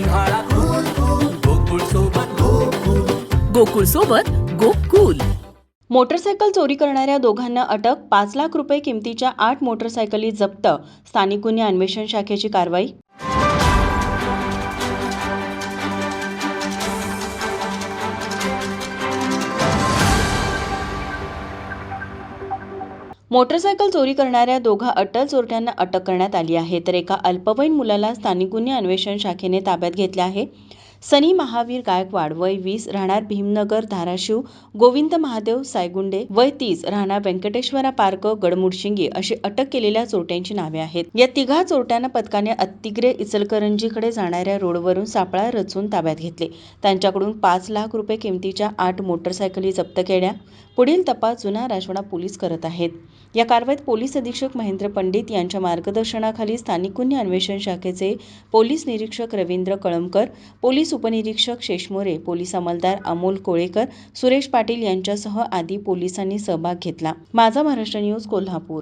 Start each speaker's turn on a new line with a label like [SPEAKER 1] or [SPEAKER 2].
[SPEAKER 1] उन्हाळा cool cool Gokul सोबत गोकुल गोकुळ सोबत
[SPEAKER 2] मोटरसायकल चोरी करणाऱ्या दोघांना अटक पाच लाख रुपये किमतीच्या आठ मोटरसायकली जप्त. स्थानिक गुन्हे अन्वेषण शाखेची कारवाई. मोटरसायकल चोरी करणाऱ्या दोघा अटल चोरट्यांना अटक करण्यात आली आहे. तर एका अल्पवयीन मुलाला स्थानिक गुन्हे अन्वेषण शाखेने ताब्यात घेतले आहे. सनी महावीर गायकवाड वय वीस राहणार भीमनगर धाराशिव गोविंद महादेव सायगुंडे वय तीस राहणार व्यंकटेश्वरा पार्क गडमुडशिंगी अशी अटक केलेल्या चोरट्यांची नावे आहेत. या तिघा चोरट्यांना पथकाने अतिग्रे इचलकरंजीकडे जाणाऱ्या रोडवरून सापळा रचून ताब्यात घेतले. त्यांच्याकडून पाच लाख रुपये किमतीच्या आठ मोटरसायकली जप्त केल्या. पुढील तपास जुना राजवाडा पोलीस करत आहेत. या कारवाईत पोलीस अधीक्षक महेंद्र पंडित यांच्या मार्गदर्शनाखाली स्थानिक गुन्हे अन्वेषण शाखेचे पोलीस निरीक्षक रवींद्र कळमकर पोलीस पोलीस उपनिरीक्षक शेषमोरे पोलीस अंमलदार अमोल कोळेकर सुरेश पाटील यांच्यासह आदी पोलिसांनी सहभाग घेतला. माझा महाराष्ट्र न्यूज कोल्हापूर.